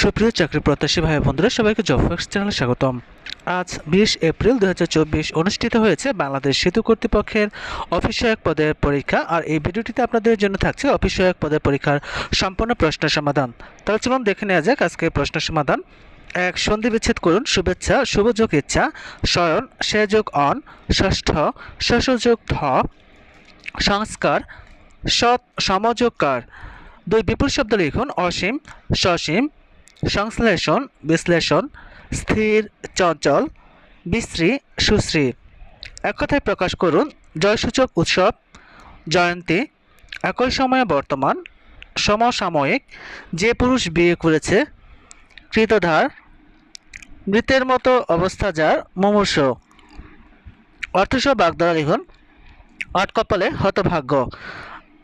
সুপ্রিয় চাকরি প্রত্যাশী ভাই বন্ধুরা, সবাইকে জব ফ্যাক্স চ্যানেলে স্বাগতম। আজ বিশ এপ্রিল দু হাজার চব্বিশ অনুষ্ঠিত হয়েছে বাংলাদেশ সেতু কর্তৃপক্ষের অফিসয়ক পদের পরীক্ষা আর এই ভিডিওটিতে আপনাদের জন্য থাকছে অফিসয়ক পদের পরীক্ষার সম্পূর্ণ প্রশ্ন সমাধান। তাহলে চলুন দেখে নেওয়া যাক আজকে প্রশ্ন সমাধান। এক, সন্ধি বিচ্ছেদ করুন, শুভেচ্ছা শুভযোগ ইচ্ছা শয়ন সেযোগ অন, ষষ্ঠ শশযোগ ধ, সংস্কার, সৎ সমযোগকার দুই, বিপুল শব্দ লিখুন, অসীম, সসীম সংশ্লেষণ, বিশ্লেষণ, স্থির, চঞ্চল, বিশ্রী, সুশ্রী। এক কথায় প্রকাশ করুন, জয়সূচক উৎসব, জয়ন্তী, একই সময়ে বর্তমান, সমসাময়িক, যে পুরুষ বিয়ে করেছে, কৃতধার, মৃতের মতো অবস্থা যার মুমূর্ষ। অর্থসহ বাগদারা লিখুন আটকপালে হতভাগ্য।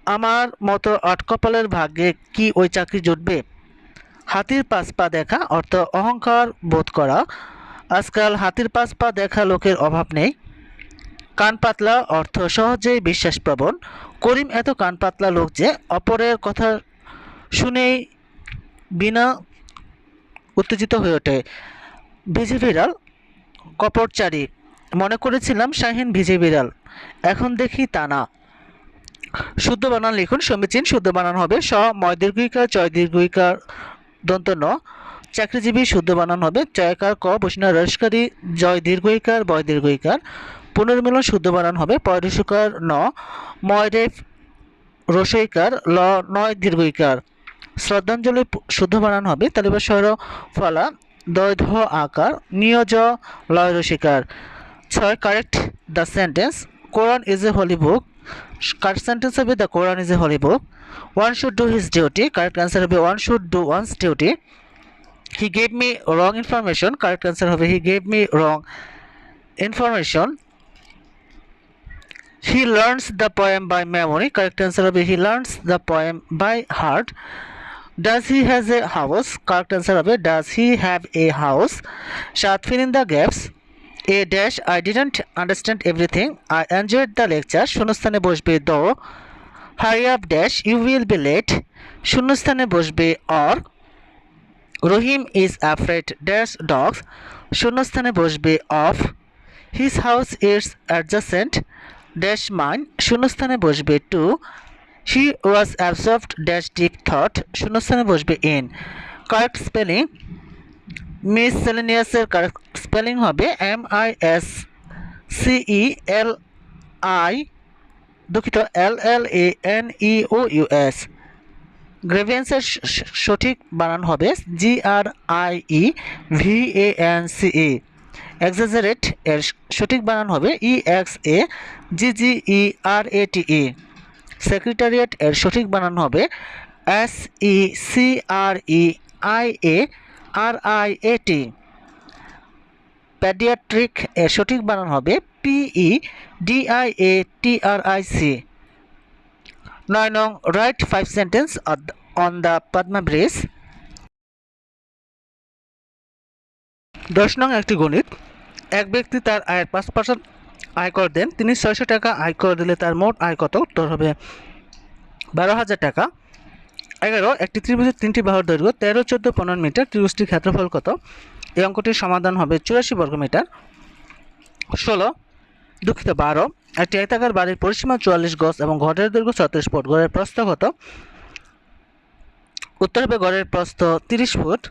আমার মতো আটকপালের ভাগ্যে কি ওই চাকরি জুটবে? হাতির পাঁচ পা দেখা অর্থ অহংকার বোধ করা। আজকাল হাতির পাঁচ পা দেখা লোকের অভাব নেই। কান পাতলা অর্থ সহজেই বিশ্বাস প্রবণ। করিম এত কান পাতলা লোক যে অপরের কথা শুনেই বিনা উত্তেজিত হয়ে ওঠে। ভিজে বিড়াল কপটচারী। মনে করেছিলাম শাহিন ভিজে বিড়াল এখন দেখি তা না। শুদ্ধ বানান লিখুন, সমীচীন শুদ্ধ বানান হবে। স, ময় দীর্ঘিকার, চয় দীর্ঘিকার। দন্ত ন। চাকরিজীবী শুদ্ধ বানান হবে। চয়কার ক বসিনা রসকারী জয় দীর্ঘইকার, বয় দীর্ঘইকার। পুনর্মিলন শুদ্ধ বানান হবে। পয়রসুকার ন ময় রেফ রসইকার, ল, নয় দীর্ঘইকার। শ্রদ্ধাঞ্জলি শুদ্ধ বানান হবে। তালিবা সর ফলা, দয় ধ আকার, নিয়োজ লয় রসিকার। ছয় correct the sentence. Quran is a holy book. Correct sentence will be the Quran is a holy book. One should do his duty. Correct answer will be one should do one's duty. He gave me wrong information. Correct answer will be he gave me wrong information. He learns the poem by memory. Correct answer will be he learns the poem by heart. Does he has a house? Correct answer will be does he have a house? Shall fill in the gaps. A dash I didn't understand everything I enjoyed the lecture শূন্যস্থানে বসবে though hurry up dash you will be late শূন্যস্থানে বসবে or Rahim is afraid dash dogs শূন্যস্থানে বসবে of his house is adjacent dash mine শূন্যস্থানে বসবে to he was absorbed dash deep thought শূন্যস্থানে বসবে ইন কারেক্ট স্পেলিং মিস সেলেনিয়াসের কারেক্ট স্পেলিং হবে M I S C E L I, দুঃখিত, L L A N E O U S. গ্রেভিয়েন্সের স- স- সঠিক বানান হবে G R I E V A N C E. Exaggerate এর সঠিক বানান হবে E X A, G G E R A T E. Secretariat এর সঠিক বানান হবে S E C R E I A R I A T paediatric এর সঠিক বানান হবে P E D I A T R I C নয় নং write five sentence on the Padma bridge দশ নং একটি গণিত। এক ব্যক্তি তার আয়ের পাঁচ পার্সেন্ট আয়কর দেন, তিনি ছয়শো টাকা আয়কর দিলে তার মোট আয় কত? উত্তর হবে বারো হাজার টাকা। এগারো, একটি ত্রিভুজের তিনটি বাহুর দৈর্ঘ্য, তেরো, চোদ্দ, পনেরো মিটার, ত্রিভুজটির ক্ষেত্রফল কত? এই অঙ্কটির সমাধান হবে চুরাশি বর্গমিটার। ষোলো, দুঃখিত, বারো, একটি আয়তাকার বাড়ির পরিসীমা চুয়াল্লিশ গজ এবং ঘরের দৈর্ঘ্য ছত্রিশ ফুট। ঘরের প্রস্থ কত? উত্তর হবে ঘরের প্রস্থ তিরিশ ফুট।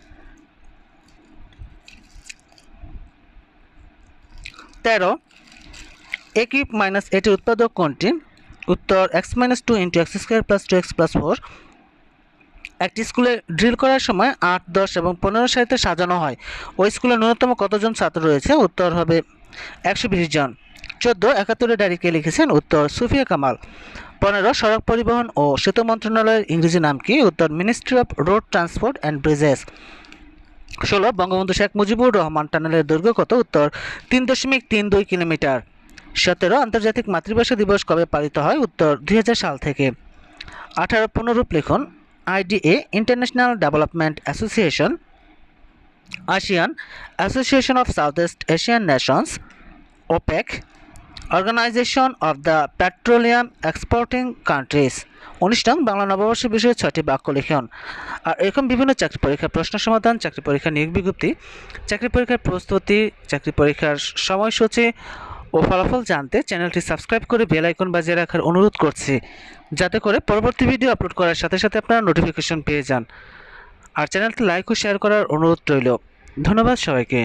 তেরো এ কিউব মাইনাস এটির উৎপাদক কোনটি? উত্তর x minus two into x square plus two x plus four একটি স্কুলে ড্রিল করার সময় আট, দশ এবং পনেরো সারিতে সাজানো হয়। ওই স্কুলে ন্যূনতম কতজন ছাত্র রয়েছে? উত্তর হবে একশো বিশ জন। চোদ্দ একাত্তরের ডায়েরিকে লিখেছেন উত্তর সুফিয়া কামাল। পনেরো সড়ক পরিবহন ও সেতু মন্ত্রণালয়ের ইংরেজি নাম কি? উত্তর ministry of road transport and bridges. ষোলো বঙ্গবন্ধু শেখ মুজিবুর রহমান টানেলের দৈর্ঘ্য কত? উত্তর তিন দশমিক তিন দুই কিলোমিটার। সতেরো আন্তর্জাতিক মাতৃভাষা দিবস কবে পালিত হয়? উত্তর দুই হাজার সাল থেকে। আঠারো পুনরূপ লিখুন। IDA international development association ASEAN association of South East Asian nations OPEC organisation of the petroleum exporting countries উনিশ নং বাংলা নববর্ষ বিষয়ে ছয়টি বাক্য লিখন। আর এরকম বিভিন্ন চাকরি পরীক্ষার প্রশ্ন সমাধান, চাকরি পরীক্ষার নিয়োগ বিজ্ঞপ্তি, চাকরি পরীক্ষার প্রস্তুতি, চাকরি পরীক্ষার সময়সূচি ও ফলাফল জানতে চ্যানেলটি সাবস্ক্রাইব করে বেল আইকন বাজিয়ে রাখার অনুরোধ করছি। যাতে করে পরবর্তী ভিডিও আপলোড করার সাথে সাথে আপনারা নোটিফিকেশন পেয়ে যান। আর চ্যানেলটি লাইক ও শেয়ার করার অনুরোধ রইল। ধন্যবাদ সবাইকে।